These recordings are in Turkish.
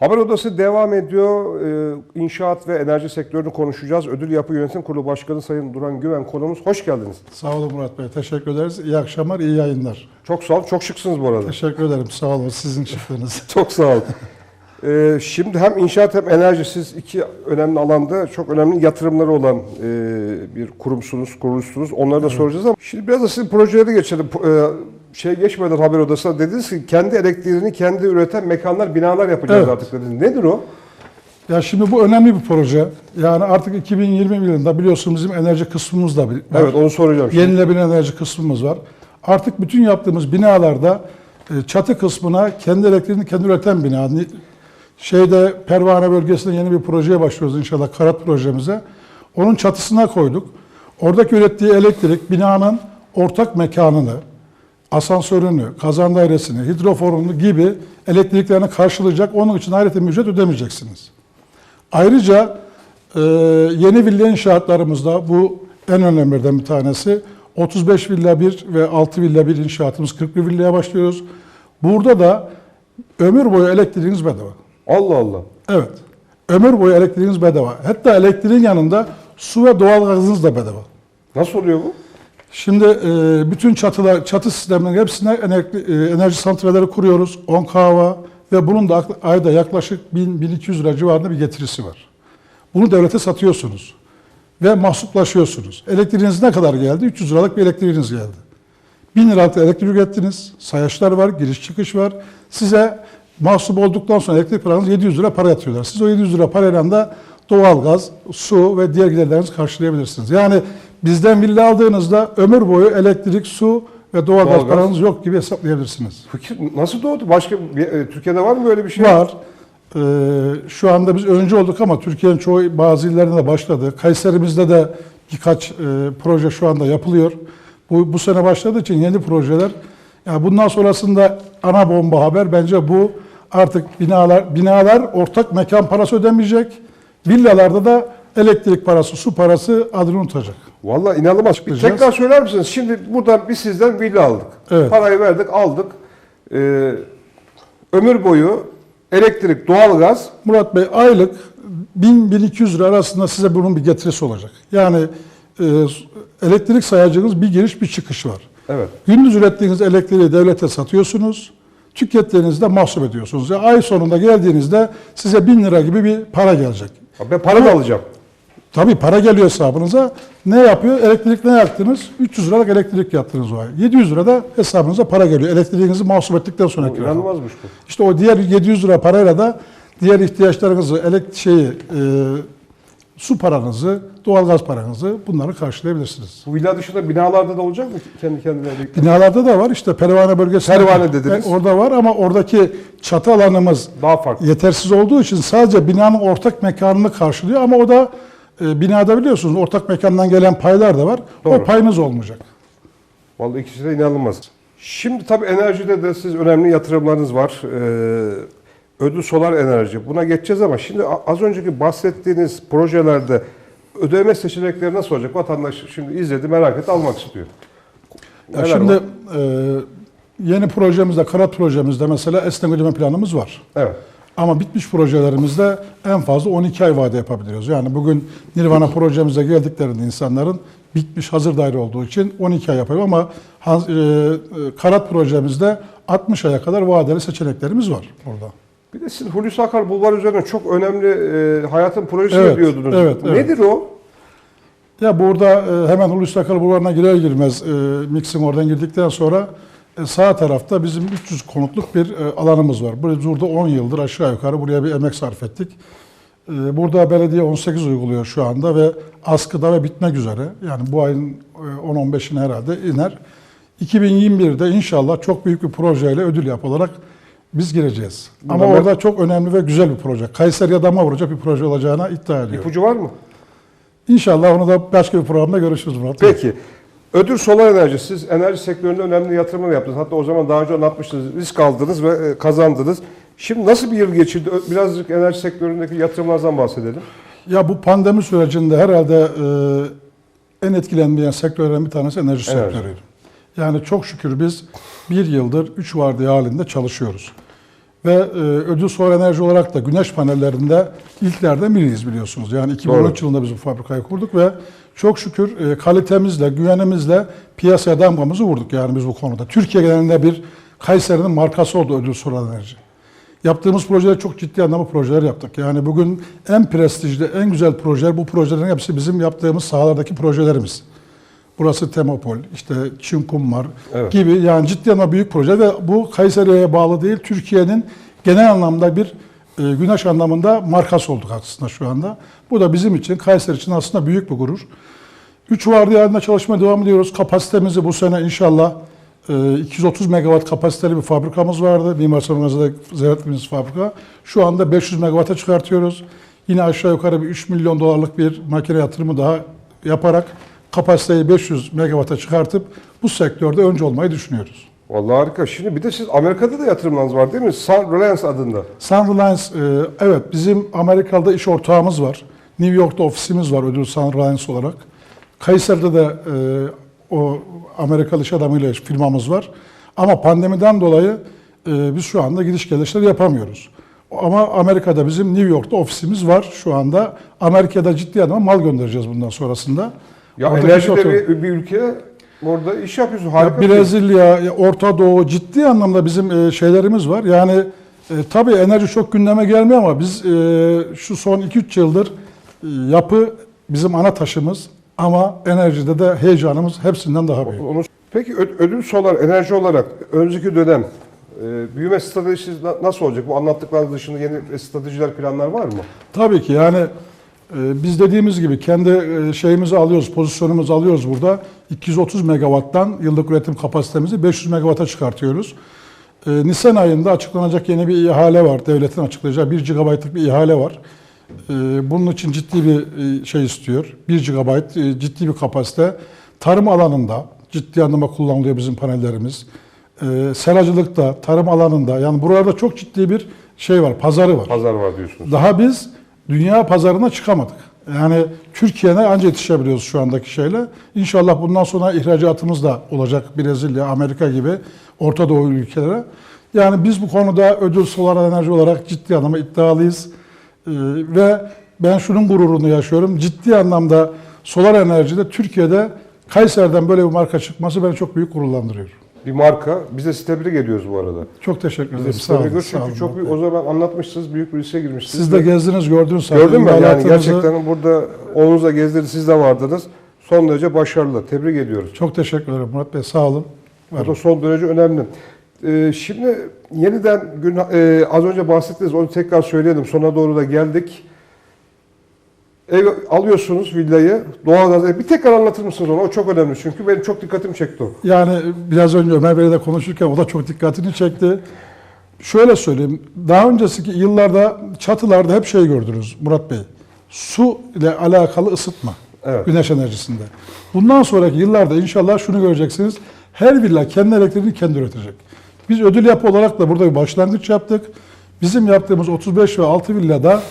Haber Odası devam ediyor. Ee, İnşaat ve enerji sektörünü konuşacağız. Ödül Yapı Yönetim Kurulu Başkanı Sayın Duran Güven konumuz. Hoş geldiniz. Sağ olun Murat Bey. Teşekkür ederiz. İyi akşamlar, iyi yayınlar. Çok sağ olun. Çok şıksınız bu arada. Teşekkür ederim. Sağ olun sizin çıktığınız. Çok sağ olun. Ee, şimdi hem inşaat hem enerji siz iki önemli alanda çok önemli yatırımları olan e, bir kurumsunuz, kuruluşsunuz. Onları da soracağız ama şimdi biraz da sizin projeleri geçelim. Ee, şey geçmeden haber odasına dediniz ki kendi elektriğini kendi üreten mekanlar, binalar yapacağız Evet. artık dediniz. Nedir o? Ya şimdi bu önemli bir proje. Yani artık 2020 yılında biliyorsunuz bizim enerji kısmımız da bir- var. Evet onu soracağım. şimdi. Yenilebilir enerji kısmımız var. Artık bütün yaptığımız binalarda e, çatı kısmına kendi elektriğini kendi üreten bina. Ni- Şeyde Pervane bölgesinde yeni bir projeye başlıyoruz inşallah Karat projemize. Onun çatısına koyduk. Oradaki ürettiği elektrik binanın ortak mekanını, asansörünü, kazan dairesini, hidroforunu gibi elektriklerini karşılayacak. Onun için ayrıca ücret ödemeyeceksiniz. Ayrıca e, yeni villa inşaatlarımızda bu en önemlilerden bir tanesi. 35 villa 1 ve 6 villa 1 inşaatımız 41 villaya başlıyoruz. Burada da ömür boyu elektriğiniz bedava. Allah Allah. Evet. Ömür boyu elektriğiniz bedava. Hatta elektriğin yanında su ve doğalgazınız da bedava. Nasıl oluyor bu? Şimdi e, bütün çatılar, çatı sistemlerinin hepsine enerji, e, enerji santralleri kuruyoruz. 10 kahva ve bunun da ayda yaklaşık 1000-1200 lira civarında bir getirisi var. Bunu devlete satıyorsunuz ve mahsuplaşıyorsunuz. Elektriğiniz ne kadar geldi? 300 liralık bir elektriğiniz geldi. 1000 liralık elektrik ürettiniz, sayaçlar var, giriş çıkış var. Size mahsup olduktan sonra elektrik paranız 700 lira para yatıyorlar. Siz o 700 lira parayla da doğalgaz, su ve diğer giderlerinizi karşılayabilirsiniz. Yani bizden villa aldığınızda ömür boyu elektrik, su ve doğalgaz, Doğalgaz. paranız yok gibi hesaplayabilirsiniz. Fikir nasıl doğdu? Başka bir- e, Türkiye'de var mı böyle bir şey? Var. Ee, şu anda biz öncü olduk ama Türkiye'nin çoğu bazı illerinde de başladı. Kayseri'mizde de birkaç e, proje şu anda yapılıyor. Bu, bu sene başladığı için yeni projeler. Yani bundan sonrasında ana bomba haber bence bu. Artık binalar binalar ortak mekan parası ödemeyecek. Villalarda da elektrik parası, su parası adını unutacak. Vallahi inanılmaz. Bir tekrar söyler misiniz? Şimdi buradan biz sizden villa aldık. Evet. Parayı verdik, aldık. Ee, ömür boyu elektrik, doğalgaz Murat Bey aylık 1000-1200 lira arasında size bunun bir getirisi olacak. Yani e, elektrik sayacağınız bir giriş bir çıkış var. Evet. Gündüz ürettiğiniz elektriği devlete satıyorsunuz. Tükettiğinizde mahsup ediyorsunuz. Yani ay sonunda geldiğinizde size 1000 lira gibi bir para gelecek. Ben para da alacağım. Tabii para geliyor hesabınıza. Ne yapıyor? Elektrik ne yaktınız? 300 liralık elektrik yaktınız o ay. 700 lira da hesabınıza para geliyor. Elektriğinizi mahsup ettikten sonraki rakam. İnanılmazmış bu. İşte o diğer 700 lira parayla da diğer ihtiyaçlarınızı, elektrik şeyi, e, su paranızı, doğalgaz paranızı bunları karşılayabilirsiniz. Bu villa dışında binalarda da olacak mı kendi kendine elektrik? Binalarda da var işte Pervane bölgesinde. Pervane dediniz. Orada var ama oradaki çatı alanımız Daha farklı. yetersiz olduğu için sadece binanın ortak mekanını karşılıyor ama o da e, binada biliyorsunuz ortak mekandan gelen paylar da var. Doğru. O payınız olmayacak. Vallahi ikisi de inanılmaz. Şimdi tabii enerjide de siz önemli yatırımlarınız var. Ee, ödül solar enerji. Buna geçeceğiz ama şimdi az önceki bahsettiğiniz projelerde ödeme seçenekleri nasıl olacak? Vatandaş şimdi izledi, merak etti, almak istiyor. Ya şimdi var? e, yeni projemizde, Karat projemizde mesela esnek ödeme planımız var. Evet. Ama bitmiş projelerimizde en fazla 12 ay vade yapabiliyoruz. Yani bugün Nirvana projemize geldiklerinde insanların bitmiş hazır daire olduğu için 12 ay yapıyor ama e, e, Karat projemizde 60 aya kadar vadeli seçeneklerimiz var orada. Bir de siz Hulusi Akar Bulvar üzerine çok önemli e, hayatın projesi Evet, diyordunuz. evet, evet. Nedir o? Ya burada e, hemen Hulusi Akar Bulvarı'na girer girmez e, Mix'in oradan girdikten sonra sağ tarafta bizim 300 konutluk bir e, alanımız var. Burada burada 10 yıldır aşağı yukarı buraya bir emek sarf ettik. E, Burada belediye 18 uyguluyor şu anda ve askıda ve bitmek üzere. Yani bu ayın e, 10-15'ine herhalde iner. 2021'de inşallah çok büyük bir projeyle ödül yap olarak biz gireceğiz. Ama Bunlar- orada çok önemli ve güzel bir proje. Kayseri'ye damga vuracak bir proje olacağına iddia ediyorum. İpucu var mı? İnşallah onu da başka bir programda görüşürüz Murat. Bey. Peki. Ödül solar enerji. Siz enerji sektöründe önemli yatırımlar yaptınız. Hatta o zaman daha önce anlatmıştınız. Risk aldınız ve e, kazandınız. Şimdi nasıl bir yıl geçirdi? Birazcık enerji sektöründeki yatırımlardan bahsedelim. Ya bu pandemi sürecinde herhalde e, en etkilenmeyen sektörlerden bir tanesi enerji, Enerji. sektörüydü. Yani çok şükür biz bir yıldır üç vardiya halinde çalışıyoruz. ve e, ödül solar enerji olarak da güneş panellerinde ilklerden biriyiz biliyorsunuz. Yani 2013 Doğru. yılında biz bu fabrikayı kurduk ve çok şükür e, kalitemizle, güvenimizle piyasaya damgamızı vurduk yani biz bu konuda. Türkiye genelinde bir Kayseri'nin markası oldu ödül solar enerji. Yaptığımız projeler çok ciddi anlamda projeler yaptık. Yani bugün en prestijli, en güzel projeler, bu projelerin hepsi bizim yaptığımız sahalardaki projelerimiz. Burası Temopol, işte Çinkum var Evet. gibi yani ciddi anlamda büyük proje ve bu Kayseri'ye bağlı değil, Türkiye'nin genel anlamda bir güneş anlamında markası olduk aslında şu anda. Bu da bizim için, Kayseri için aslında büyük bir gurur. 3 vardiya halinde çalışmaya devam ediyoruz. Kapasitemizi bu sene inşallah e, 230 megawatt kapasiteli bir fabrikamız vardı. Mimar Sinan Gazi'de ziyaret ettiğimiz fabrika. Şu anda 500 megawatt'a çıkartıyoruz. Yine aşağı yukarı bir 3 milyon dolarlık bir makine yatırımı daha yaparak kapasiteyi 500 megawatt'a çıkartıp bu sektörde önce olmayı düşünüyoruz. Vallahi harika. Şimdi bir de siz Amerika'da da yatırımlarınız var değil mi? Sun Reliance adında. Sun Reliance, e, evet bizim Amerika'da iş ortağımız var. New York'ta ofisimiz var ödül Sun Reliance olarak. Kayseri'de de e, o Amerikalı iş adamıyla firmamız var. Ama pandemiden dolayı e, biz şu anda gidiş gelişler yapamıyoruz. Ama Amerika'da bizim New York'ta ofisimiz var şu anda. Amerika'da ciddi anlamda mal göndereceğiz bundan sonrasında. Ya enerjide ortamı- bir, bir ülke orada iş yapıyorsun. ya Harika. şey. Brezilya, ya Orta Doğu ciddi anlamda bizim e, şeylerimiz var. Yani e, tabii enerji çok gündeme gelmiyor ama biz e, şu son 2-3 yıldır e, yapı bizim ana taşımız ama enerjide de heyecanımız hepsinden daha büyük. Peki ödül solar enerji olarak önümüzdeki dönem e, büyüme stratejisi na- nasıl olacak? Bu anlattıklarınız dışında yeni stratejiler, planlar var mı? Tabii ki yani biz dediğimiz gibi kendi e, şeyimizi alıyoruz, pozisyonumuzu alıyoruz burada. 230 megawatttan yıllık üretim kapasitemizi 500 megawatta çıkartıyoruz. E, Nisan ayında açıklanacak yeni bir ihale var. Devletin açıklayacağı 1 GB'lık bir ihale var. E, Bunun için ciddi bir e, şey istiyor. 1 GB e, ciddi bir kapasite. Tarım alanında ciddi anlamda kullanılıyor bizim panellerimiz. Seracılıkta, tarım alanında yani buralarda çok ciddi bir şey var, pazarı var. Pazar var diyorsunuz. Daha biz dünya pazarına çıkamadık. Yani Türkiye'ne anca yetişebiliyoruz şu andaki şeyle. İnşallah bundan sonra ihracatımız da olacak Brezilya, Amerika gibi Orta Doğu ülkelere. Yani biz bu konuda ödül solar enerji olarak ciddi anlamda iddialıyız. Ee, ve ben şunun gururunu yaşıyorum. Ciddi anlamda solar enerjide Türkiye'de Kayseri'den böyle bir marka çıkması beni çok büyük gururlandırıyor. Bir marka. Biz de sizi tebrik ediyoruz bu arada. Çok teşekkür Biz de ederim. sizi Sağ tebrik olun. ediyoruz çünkü çok büyük, o zaman anlatmışsınız, büyük bir riske girmişsiniz. Siz de gezdiniz, gördünüz. Gördüm ben yani gerçekten burada oğlunuzla gezdirdi, siz de vardınız. Son derece başarılı. Tebrik ediyoruz. Çok teşekkür ederim Murat Bey. Sağ olun. Bu da son derece önemli. Ee, şimdi yeniden gün e, az önce bahsettiniz onu tekrar söyleyelim. Sona doğru da geldik. Ev alıyorsunuz villayı. Doğalgaz. Bir tekrar anlatır mısınız onu? O çok önemli çünkü benim çok dikkatimi çekti o. Yani biraz önce Ömer Bey'le de konuşurken o da çok dikkatini çekti. Şöyle söyleyeyim. Daha önceki yıllarda çatılarda hep şey gördünüz Murat Bey. Su ile alakalı ısıtma. Evet. Güneş enerjisinde. Bundan sonraki yıllarda inşallah şunu göreceksiniz. Her villa kendi elektriğini kendi üretecek. Biz ödül yapı olarak da burada bir başlangıç yaptık. Bizim yaptığımız 35 ve 6 villada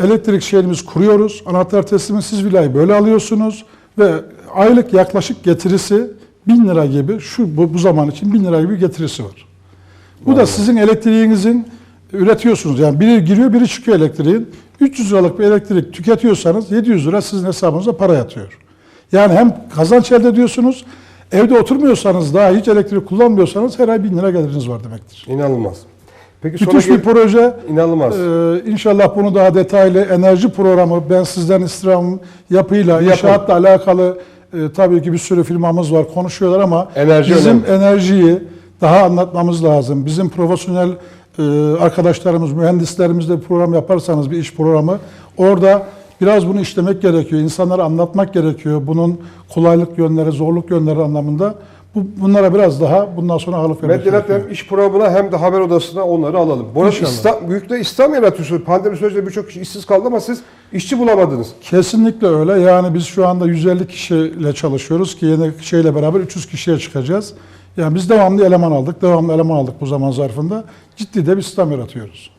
elektrik şeyimizi kuruyoruz. Anahtar teslimi siz villayı böyle alıyorsunuz ve aylık yaklaşık getirisi 1000 lira gibi şu bu, bu zaman için 1000 lira gibi getirisi var. Bu da sizin elektriğinizin üretiyorsunuz. Yani biri giriyor biri çıkıyor elektriğin. 300 liralık bir elektrik tüketiyorsanız 700 lira sizin hesabınıza para yatıyor. Yani hem kazanç elde ediyorsunuz, evde oturmuyorsanız daha hiç elektrik kullanmıyorsanız her ay 1000 lira geliriniz var demektir. İnanılmaz. Peki Müthiş bir proje. inanılmaz. Ee, inşallah bunu daha detaylı enerji programı ben sizden istirham yapıyla, Yapalım. inşaatla alakalı e, tabii ki bir sürü firmamız var konuşuyorlar ama Enerji bizim önemli. enerjiyi daha anlatmamız lazım. Bizim profesyonel e, arkadaşlarımız, mühendislerimizle program yaparsanız bir iş programı orada biraz bunu işlemek gerekiyor. İnsanlara anlatmak gerekiyor. Bunun kolaylık yönleri, zorluk yönleri anlamında. Bu, bunlara biraz daha bundan sonra ağırlık vermek Medyanet hem iş programına hem de haber odasına onları alalım. Bu arada. İslam, büyük de İslam yaratıyorsunuz. Pandemi sürecinde birçok kişi işsiz kaldı ama siz işçi bulamadınız. Kesinlikle öyle. Yani biz şu anda 150 kişiyle çalışıyoruz ki yeni şeyle beraber 300 kişiye çıkacağız. Yani biz devamlı eleman aldık, devamlı eleman aldık bu zaman zarfında. Ciddi de bir sistem yaratıyoruz.